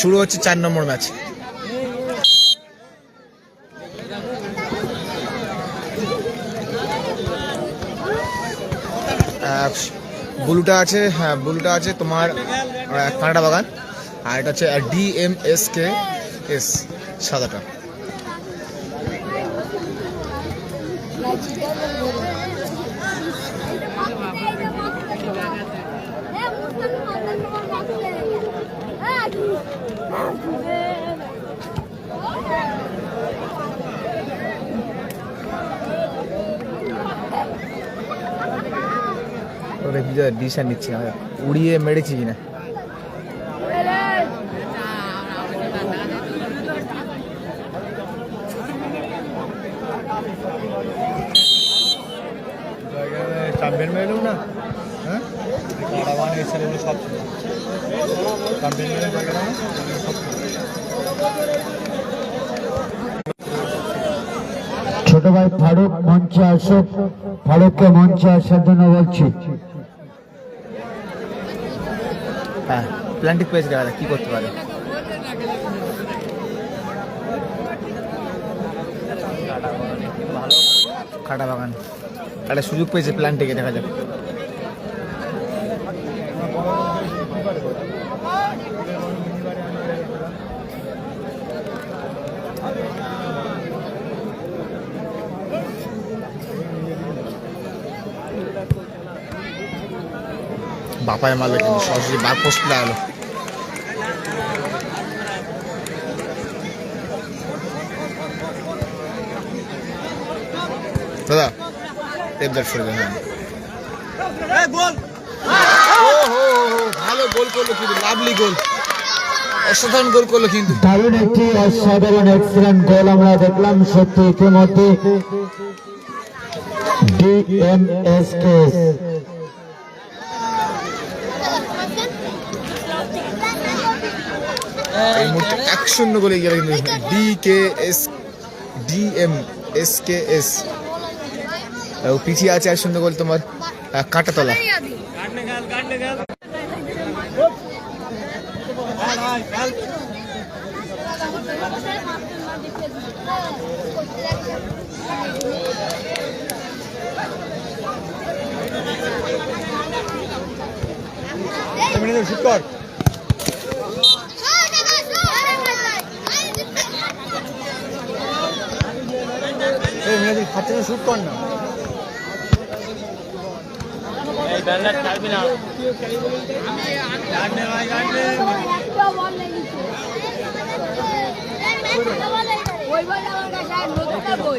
শুরু হচ্ছে চার নম্বর ম্যাচ। ব্লুটা আছে হ্যাঁ ব্লুটা আছে তোমার কানাডা বাগান। আর এটা হচ্ছে D M S K S সাদাটা। ওরে কি ডিসিশন নিচ্ছি না উড়িয়ে মেরেছি কিনা? চ্যাম্পিয়ন মেরেলুম না? হ্যাঁ? কারাবান এই ছেলেগুলো সব চ্যাম্পিয়ন মেরে ছোট ভাই ফারুক মঞ্চে আসুক। ফারুককে মঞ্চে আসার জন্য বলছি। প্ল্যান্টিক পেয়েছে দেখা যাক কী করতে পারে? কাটা বাগান। একটা সুযোগ পেয়েছে প্ল্যান্টিকে দেখা যাক। বাপায় মালে কিন্তু সরাসরি বার পোস্ট লাগালো দাদা টেপদার সরে হ্যাঁ। ভালো গোল করল কিন্তু লাভলি গোল। অসাধারণ গোল করল কিন্তু। দারুণ একটি অসাধারণ এক্সিলেন্ট গোল আমরা দেখলাম সত্যি ইতিমধ্যে। ডিএমএসকে এই মুহূর্তে এক শূন্য গোলে গেল কিন্তু D K S D M S K S পিছিয়ে আছে এক শূন্য গোল তোমার কাঁটাতলা। শুট কর। খাচ্ছে শুট কর না। ওই বল আমার কাছে আর নতুনটা বই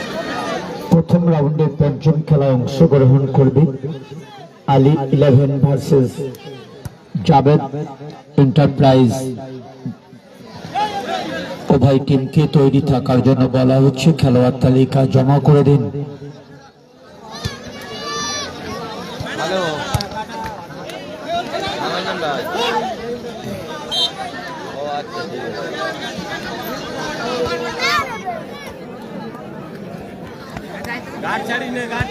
প্রথম রাউন্ডের পঞ্চম খেলায় অংশগ্রহণ করবে Ali eleven versus Jabed enterprise. উভয় টিমকে তৈরি থাকার জন্য বলা হচ্ছে, খেলোয়াড় তালিকা জমা করে দিন। गाड़ी ने गाड़ी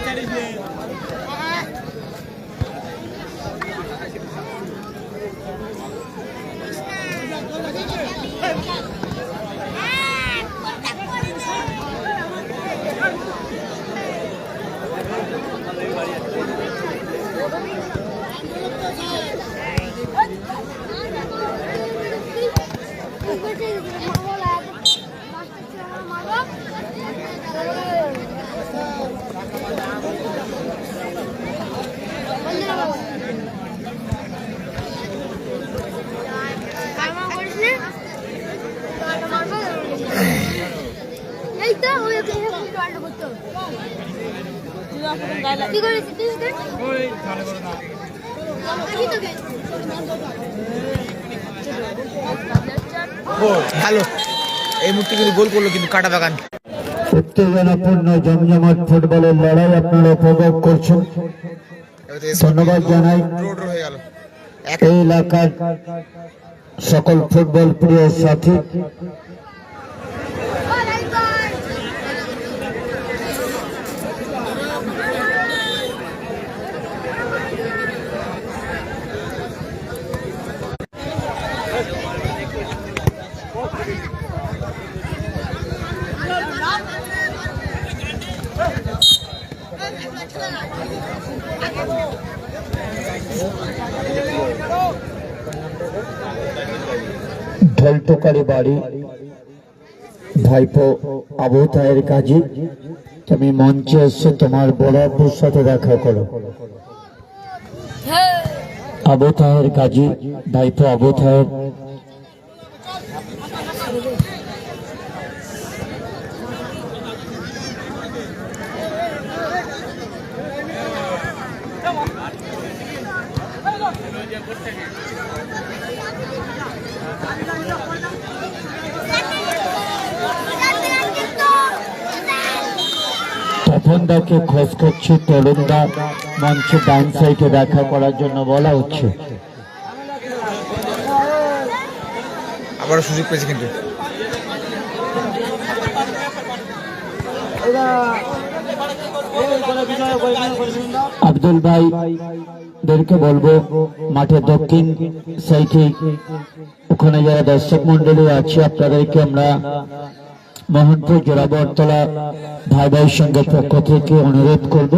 কি করেছিস ভালো এই মুহূর্তে কিন্তু গোল করল কিন্তু কাটা বাগান। উত্তেজনাপূর্ণ জমজমাট ফুটবলের লড়াই আপনারা উপভোগ করছেন। ধন্যবাদ জানাই। এলাকার সকল ফুটবল প্রিয় সাথী। ঢলটোকারি বাড়ি ভাইপো আবু তাহের কাজী তুমি মঞ্চে এসে তোমার বড় আব্বুর সাথে দেখা করো। আবু তাহের কাজী ভাইপো আবতায়ের তপনদাকে খোঁজ করছি তরুণদা মঞ্চে ডান সাইডে দেখা করার জন্য বলা হচ্ছে। আবারও সুযোগ পেয়েছে কিন্তু। আব্দুল ভাই দেরকে বলব মাঠের দক্ষিণ সাইডে ওখানে যারা দর্শক মন্ডলী আছে আপনাদেরকে আমরা মোহনপুর জোড়াবরতলা ভাই ভাই সঙ্গে পক্ষ থেকে অনুরোধ করব।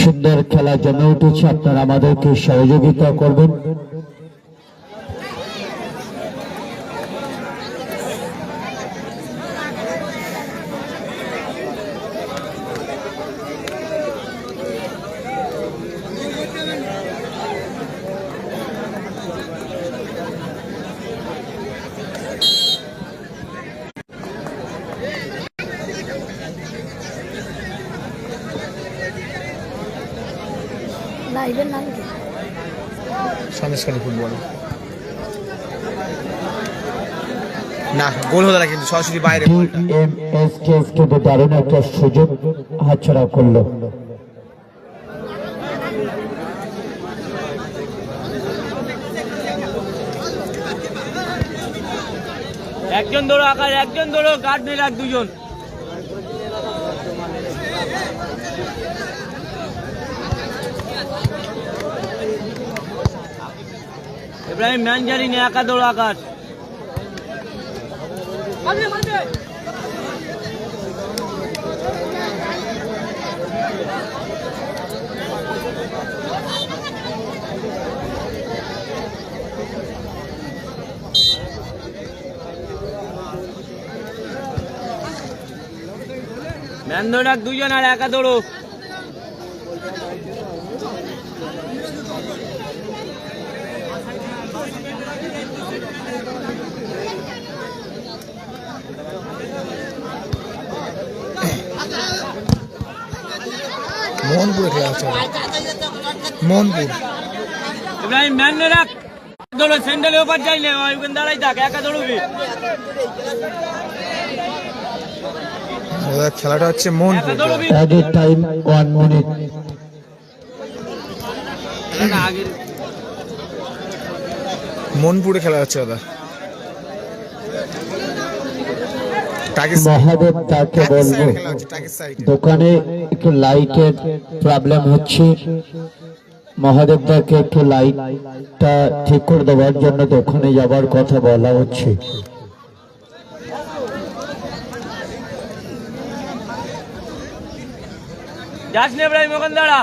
সুন্দর খেলা জমে উঠেছে, আপনারা আমাদেরকে সহযোগিতা করবেন। সন্দেশখালী ফুটবল। না গোল হলো না কিন্তু সরাসরি বাইরে বলটা। এস কে কিন্তু দারুণ একটা সুযোগ হাতছাড়া করল। একজন ধরো আকার একজন ধরো গার্ড নিয়ে রাখ দুজন। নিয়ে একা ধরো আকাশ ম্যান রাখ দুজন আর একা ধরো মোহনপুরে খেলা হচ্ছে মোহনপুর ইব্রাহিম ম্যান রাখ। স্যান্ডেলে ওপার ওইখানে দাঁড়াই থাক একা খেলাটা হচ্ছে মোহনপুর একা ধরবি অ্যাডেড টাইম ওয়ান মিনিট না মোহনপুরে খেলা হচ্ছে টাকিস মহাদেব তাকে বলব দোকানে একটু লাইটের প্রবলেম হচ্ছে। মহাদেব দাকে একটু লাইটটা ঠিক করে দেওয়ার জন্য দোকানে যাবার কথা বলা হচ্ছে। যাস না ইব্রাহিম ওখানে দাঁড়া।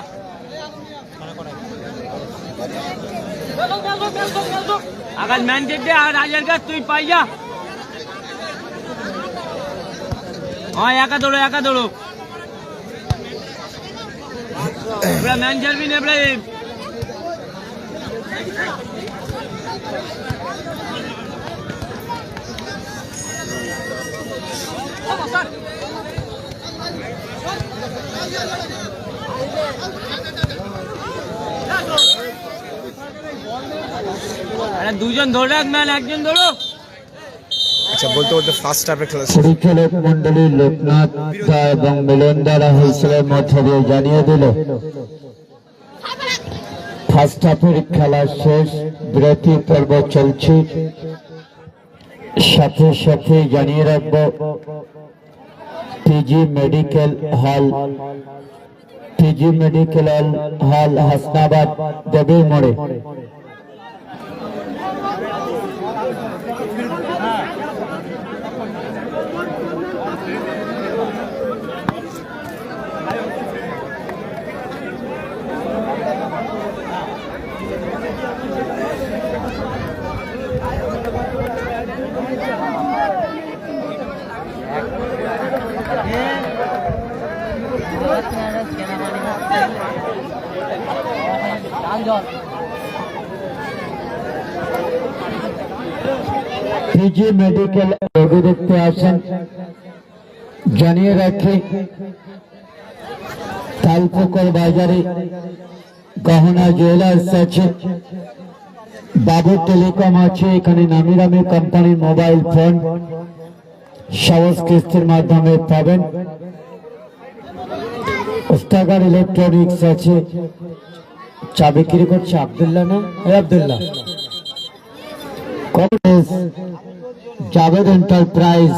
আকাশ ম্যান চেক দে আর রাজার কাছ তুই পাই যা। হ্যাঁ একা দৌড়ো একা দৌড়ো। ম্যান ছাড়বি না, ইব্রাহিম। দুজন ধরে রাখ ম্যান, একজন ধরো আচ্ছা বলতে বলতে ফার্স্ট হাফে খেলা পরিচালক মন্ডলী লোকনাথ এবং মিলন দ্বারা হুইসেলের মধ্য জানিয়ে দিল। ফার্স্ট হাফের খেলা শেষ, বিরতি পর্ব চলছে। সাথে সাথে জানিয়ে রাখব PG medical hall PG medical hall Hasnabad দেবীর মোড়ে পিজি মেডিকেল রোগী দেখতে আসেন, জানিয়ে রাখি, তালপুকুর বাজারে গহনা জুয়েলার্স আছে, বাবু টেলিকম আছে, এখানে নামি দামি কোম্পানির মোবাইল ফোন সহজ কিস্তির মাধ্যমে পাবেন। উস্তাগার ইলেকট্রনিক্স আছে, চা বিক্রি করছে আবদুল্লাহ না? আবদুল্লাহ। কংগ্রেস জাভেদ এন্টারপ্রাইজ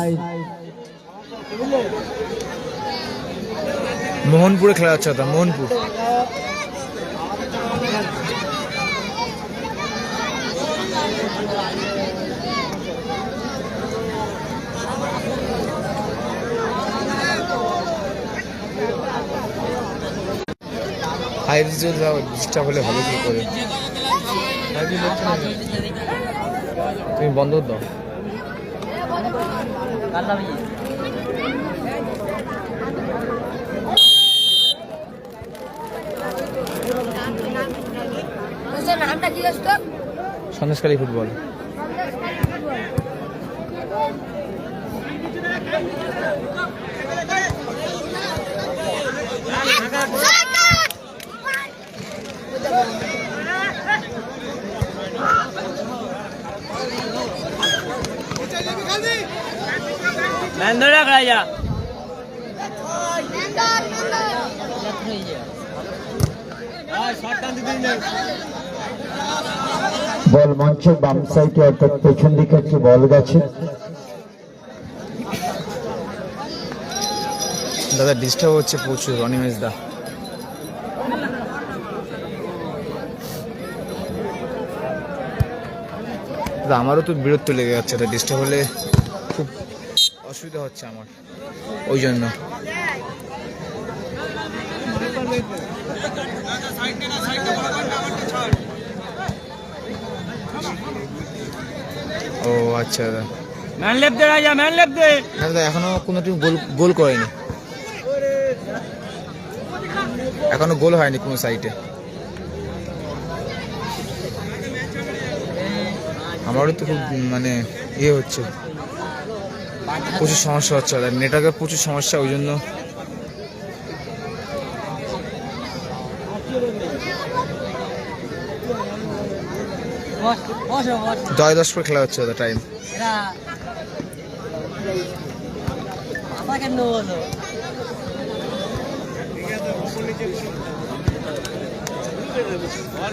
মোহনপুরে খেলা হচ্ছে দাদা মোহনপুর। হাই ডিস্টার্ব হলে কি করে। তুমি বন্ধ করে দাও। তোর নামটা কি সন্দেশকালী ফুটবল। রাজা বল মঞ্চের বাম সাইডে অর্থাৎ পেছন দিকে একটি বল গেছে। দাদা ডিস্টার্ব হচ্ছে প্রচুর অনিমেষ দা। দাদা আমারও তো বিরক্ত লেগে যাচ্ছে দাদা ডিস্টার্ব হলে খুব অসুবিধা হচ্ছে আমার। ওই জন্য। ও আচ্ছা। দাদা ম্যান লেপ দে রাজা ম্যান লেপ দে। দাদা এখনও কোনো টিম গোল গোল করেনি। এখনও গোল হয়নি কোনো সাইটে। আমারও তো খুব মানে ইয়ে হচ্ছে। প্রচুর সমস্যা হচ্ছে দাদা নেটওয়ার্কের প্রচুর সমস্যা ওই জন্য দশ দশ করে খেলা হচ্ছে দাদা টাইম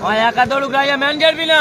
ওই একা দৌড়ুক রাজা ম্যান ছাড়বি না।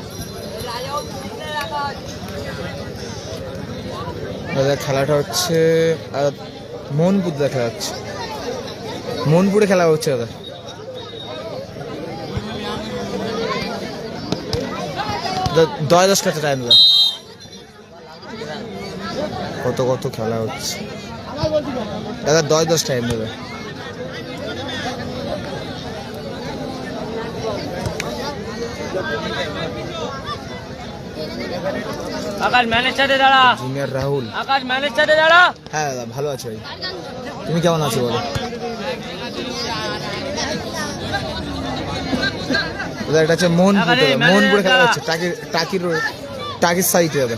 দাদা খেলাটা হচ্ছে মোহনপুর দেখা যাচ্ছে মোহনপুরে খেলা হচ্ছে দাদা দাদা, দশ কাছে টাইম দাদা কত কত খেলা হচ্ছে। দাদা দশ দশ টাইম দেবে। আকাশ ম্যানের সাথে দাঁড়া। জুনিয়র রাহুল। আকাশ ম্যানের সাথে দাঁড়া। হ্যাঁ দাদা ভালো আছো ভাই। তুমি কেমন আছো বলো? দাদা এটা হচ্ছে মোহনপুর দাদা, মোহনপুরে খেলা হচ্ছে। টাকির টাকির টাকির সাইডে দাদা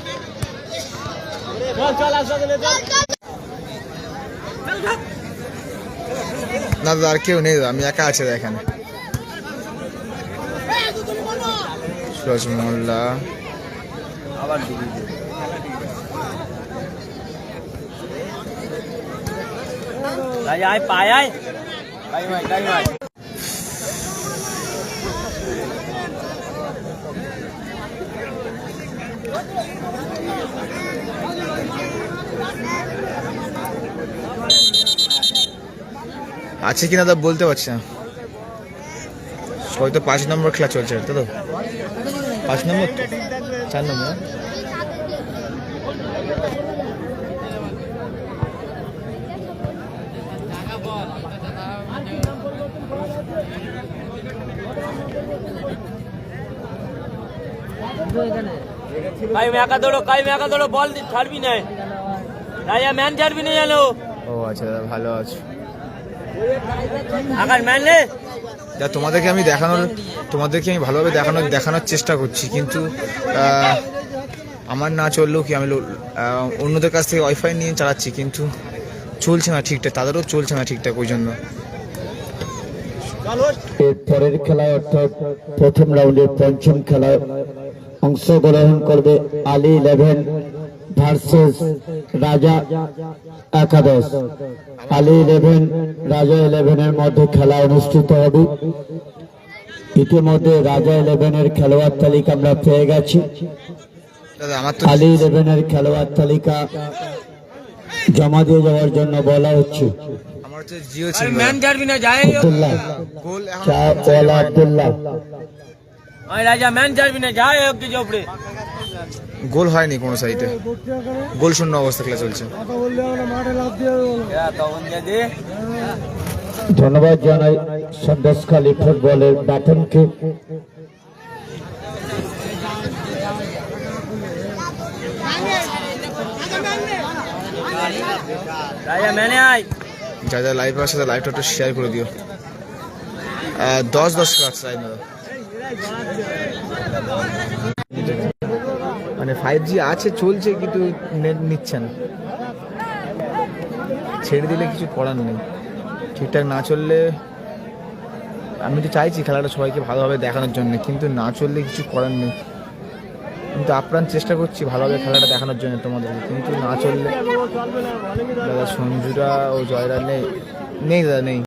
না দাদা আর কেউ নেই দাদা আমি একা আছি এখানে। সুরজ মোল্লা রাজা আয় পায় আয়। টাইম আয় টাইম আয়। আছে কিনা দাদা বলতে পারছি না। হয়তো পাঁচ নম্বর খেলা চলছে তো? পাঁচ নম্বর চার নম্বর? কাই মে একা দৌড়ো কাই মে একা দৌড়ো বল ছাড়বি না রাজা ম্যান ছাড়বি না জানো ও আচ্ছা দাদা ভালো আছো। আকাশ ম্যান রে। যা তোমাদেরকে আমি দেখানোর তোমাদেরকে আমি ভালোভাবে দেখানোর দেখানোর চেষ্টা করছি কিন্তু আমার না চললেও কি আমি অন্যদের কাছ থেকে ওয়াইফাই নিয়ে চালাচ্ছি কিন্তু চলছে না ঠিকঠাক তাদেরও চলছে না ঠিকঠাক ওই জন্য। এর পরের খেলায় অর্থাৎ প্রথম রাউন্ডের পঞ্চম খেলায় অংশগ্রহণ করবে আলী ইলেভেন ভার্সেস রাজা একাদশ। আলী ইলেভেন রাজা ইলেভেনের মধ্যে খেলা অনুষ্ঠিত হবে। ইতিমধ্যে রাজা ইলেভেনের খেলোয়াড় তালিকা আমরা পেয়ে গেছি। দাদা আমার তো আলী ইলেভেনের খেলোয়াড় তালিকা জমা দিয়ে যাওয়ার জন্য বলা হচ্ছে। আব্দুল্লাহ আব্দুল্লাহ। ওই রাজা ম্যান ছাড়বি না যাই হোক কিছু উপরে। গোল হয়নি কোনো সাইডে গোল শূন্য অবস্থা খেলা চলছে। ধন্যবাদ জানাই সন্দেশখালী ফুটবলের ব্যাটনকে। আয়। যা যা লাইভ আছে লাইভটা একটু শেয়ার করে দিও। দশ দশ রাখছে লাইভ দাদা মানে ফাইভ জি আছে, চলছে, কিন্তু নেট নিচ্ছে না ছেড়ে দিলে কিছু করার নেই। ঠিকঠাক না চললে, আমি তো চাইছি খেলাটা সবাইকে ভালোভাবে দেখানোর জন্য, কিন্তু না চললে কিছু করার নেই। কিন্তু আপ্রাণ চেষ্টা করছি ভালোভাবে খেলাটা দেখানোর জন্য তোমাদেরকে, কিন্তু না চললে দাদা সঞ্জুরা ও জয়রা নেই। নেই দাদা, নেই।